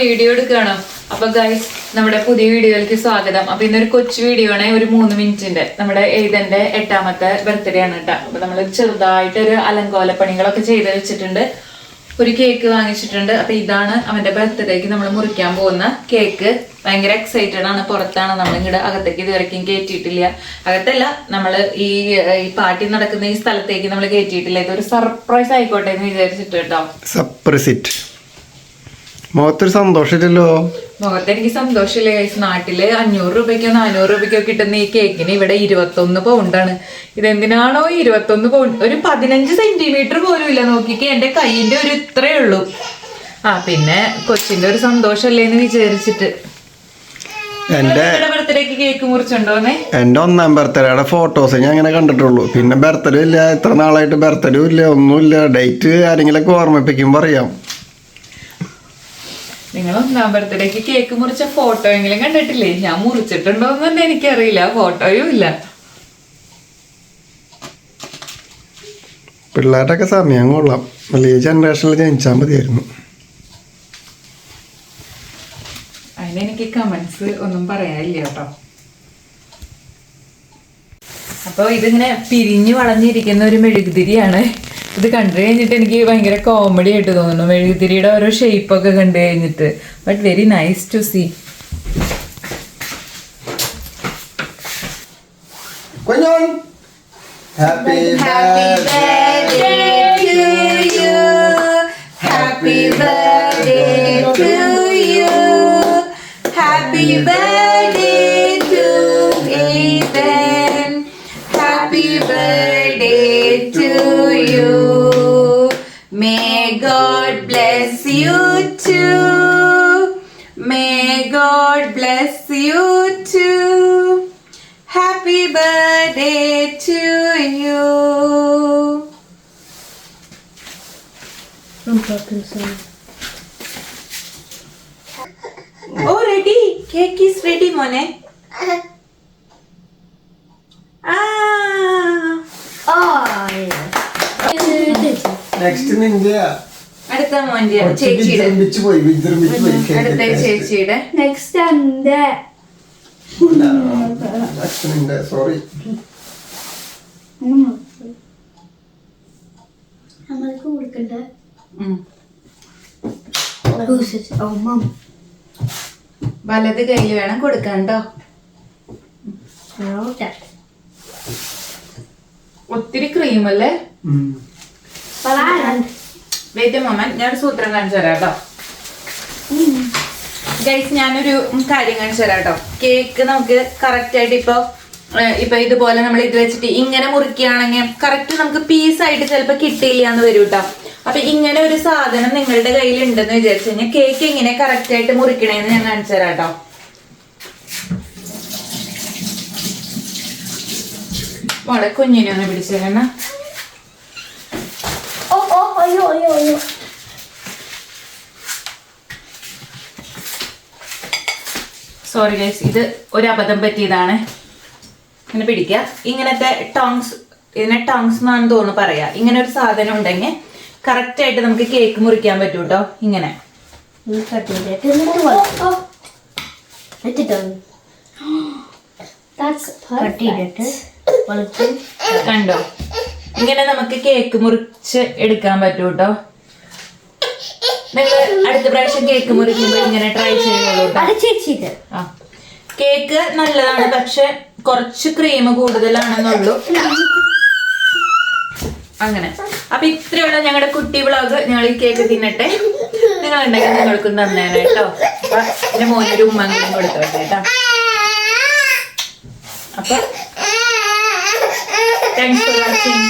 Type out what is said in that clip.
Video എടുക്കുകയാണ്. അപ്പൊ guys നമ്മുടെ പുതിയ വീഡിയോയിലേക്ക് സ്വാഗതം. അപ്പൊ ഇന്നൊരു കൊച്ചു വീഡിയോ ആണ്. ഒരു മൂന്ന് മിനിറ്റിന്റെ നമ്മുടെ എഴുതന്റെ എട്ടാമത്തെ ബർത്ത്ഡേ ആണ് കേട്ടോ. അപ്പൊ നമ്മൾ ചെറുതായിട്ട് ഒരു അലങ്കോല പണികളൊക്കെ ചെയ്ത് വെച്ചിട്ടുണ്ട്. ഒരു കേക്ക് വാങ്ങിച്ചിട്ടുണ്ട്. അപ്പൊ ഇതാണ് അവന്റെ ബർത്ത്ഡേക്ക് നമ്മൾ മുറിക്കാൻ പോകുന്ന കേക്ക് ഭയങ്കര എക്സൈറ്റഡ് ആണ്. പുറത്താണ് നമ്മൾ ഇങ്ങോട്ട് അകത്തേക്ക് ഇതുവരേക്കും കയറ്റിയിട്ടില്ല അകത്തല്ല നമ്മൾ ഈ പാർട്ടി നടക്കുന്ന ഈ സ്ഥലത്തേക്ക് നമ്മൾ കയറ്റിയിട്ടില്ല ഇതൊരു സർപ്രൈസ് ആയിക്കോട്ടെ എന്ന് വിചാരിച്ചിട്ട് കേട്ടോ. സപ്രസിറ്റ് മുഖത്തൊരു സന്തോഷമില്ലല്ലോ. മുഖത്ത് എനിക്ക് സന്തോഷമില്ല ഗൈസ് നാട്ടിൽ അഞ്ഞൂറ് രൂപയ്ക്കോ നാനൂറ് രൂപയ്ക്കോ കിട്ടുന്ന ഈ കേക്കിന് ഇവിടെ ഇരുപത്തൊന്ന് പൗണ്ടാണ് ഇതെന്തിനാണോ ഇരുപത്തൊന്ന് പൗണ്ട് ഒരു പതിനഞ്ച് സെന്റിമീറ്റർ പോലും ഇല്ല നോക്കിക്കേ. എന്റെ കൈയിന്റെ ഒരു ഇത്രേ ഉള്ളൂ. ആ പിന്നെ കൊച്ചിന്റെ ഒരു സന്തോഷമല്ലേ എന്ന് വിചാരിച്ചിട്ട്. എന്റെ ബർത്ത്ഡേക്ക് കേക്ക് മുറിച്ചുണ്ടോന്നേ എന്റെ ഒന്നാം ബർത്ത്ഡേയുടെ ഫോട്ടോസ് ഞാൻ അങ്ങനെ കണ്ടിട്ടുള്ളൂ. പിന്നെ ബർത്ത്ഡേ ഇല്ല ഇത്ര നാളായിട്ട് ബർത്ത്ഡേ ഇല്ല ഒന്നുമില്ല. ഡേറ്റ് ആരെങ്കിലൊക്കെ ഓർമ്മിപ്പിക്കുമ്പോൾ അറിയാം. നിങ്ങൾ ഒന്നാം ബർത്ത്ഡേക്ക് കേക്ക് മുറിച്ച ഫോട്ടോ എങ്കിലും കണ്ടിട്ടില്ലേ? ഞാൻ മുറിച്ചിട്ടുണ്ടോ എന്ന് തന്നെ എനിക്കറിയില്ല ഫോട്ടോയും ഇല്ല. പിള്ളേരുടെയൊക്കെ സമയം കൊള്ളാം. വലിയ ജനറേഷനിൽ ജനിച്ചാൽ മതിയായിരുന്നു. അതിനെനിക്ക് കമന്റ്സ് ഒന്നും പറയാനില്ല കേട്ടോ. അപ്പോൾ ഇതിങ്ങനെ പിരിഞ്ഞു വളഞ്ഞിരിക്കുന്ന ഒരു മെഴുകുതിരിയാണ് ഇത് കണ്ടു കഴിഞ്ഞിട്ട് എനിക്ക് ഭയങ്കര കോമഡി ആയിട്ട് തോന്നുന്നു. മെഴുകുതിരിയുടെ ഓരോ ഷേപ്പ് ഒക്കെ കണ്ടു കഴിഞ്ഞിട്ട്. But very nice to see happy Happy you. May God bless you too. May God bless you too. Happy birthday to you. Oh, ready. Cake is ready, മോനെ. Ah. നെക്സ്റ്റ് നിന്റെ അടുത്ത മോന്റെ ചേച്ചിയുടെ. ചേച്ചിയുടെ. നെക്സ്റ്റ് എന്റെ സോറി നമ്മൾക്ക് കൊടുക്കണ്ട. വലത് കയ്യിൽ വേണം കൊടുക്കാൻ കേട്ടോ ഒത്തിരി ക്രീം അല്ലേ? ഗൈസ് ഞാനൊരു കാര്യം കാണിച്ചു തരാം കേട്ടോ. കേക്ക് നമുക്ക് കറക്റ്റ് ആയിട്ട് ഇപ്പൊ ഇപ്പൊ ഇതുപോലെ നമ്മൾ ഇത് വെച്ചിട്ട് ഇങ്ങനെ മുറിക്കുകയാണെങ്കിൽ കറക്റ്റ് നമുക്ക് പീസ് ആയിട്ട് ചിലപ്പോൾ കിട്ടിയില്ല എന്ന് വരും കേട്ടോ. അപ്പൊ ഇങ്ങനെ ഒരു സാധനം നിങ്ങളുടെ കയ്യിൽ ഉണ്ടെന്ന് വിചാരിച്ചു കഴിഞ്ഞാൽ കേക്ക് എങ്ങനെ കറക്റ്റ് ആയിട്ട് മുറിക്കണേന്ന് ഞാൻ കാണിച്ചു തരാം കേട്ടോ. മോളെ കുഞ്ഞിനെ ഒന്ന് പിടിച്ചു തരണം സോറി ഗൈസ് ഇത് ഒരു അബദ്ധം പറ്റിയതാണ്. ഇങ്ങനെ പിടിക്കുക. ഇങ്ങനത്തെ ടോങ്സ് ഇതിനെ ടോങ്സ് എന്നാണ് തോന്നുന്നു പറയാ. ഇങ്ങനെ ഒരു സാധനം ഉണ്ടെങ്കിൽ കറക്റ്റ് ആയിട്ട് നമുക്ക് കേക്ക് മുറിക്കാൻ പറ്റും കേട്ടോ ഇങ്ങനെ കണ്ടോ? ഇങ്ങനെ നമുക്ക് കേക്ക് മുറിച്ച് എടുക്കാൻ പറ്റും കേട്ടോ നിങ്ങൾ അടുത്ത പ്രാവശ്യം കേക്ക് മുറിക്കുമ്പോൾ ഇങ്ങനെ ട്രൈ ചെയ്യുന്നുള്ളൂ അത് ചേച്ചിട്ട് ആ. കേക്ക് നല്ലതാണ് പക്ഷെ കുറച്ച് ക്രീം കൂടുതലാണെന്നുള്ളൂ. അങ്ങനെ. അപ്പൊ ഇത്രയുള്ള ഞങ്ങളുടെ കുട്ടി വ്ളോഗ് ഞങ്ങൾ ഈ കേക്ക് തിന്നട്ടെ. നിങ്ങൾ ഉണ്ടെങ്കിൽ നിങ്ങൾക്കും തന്നേനെ കേട്ടോ അപ്പൊ എന്റെ മോനൊരു ഉമ്മാങ്കിലും കൊടുത്തോട്ടെ കേട്ടോ അപ്പൊ താങ്ക്സ് ഫോർ വാച്ചിങ്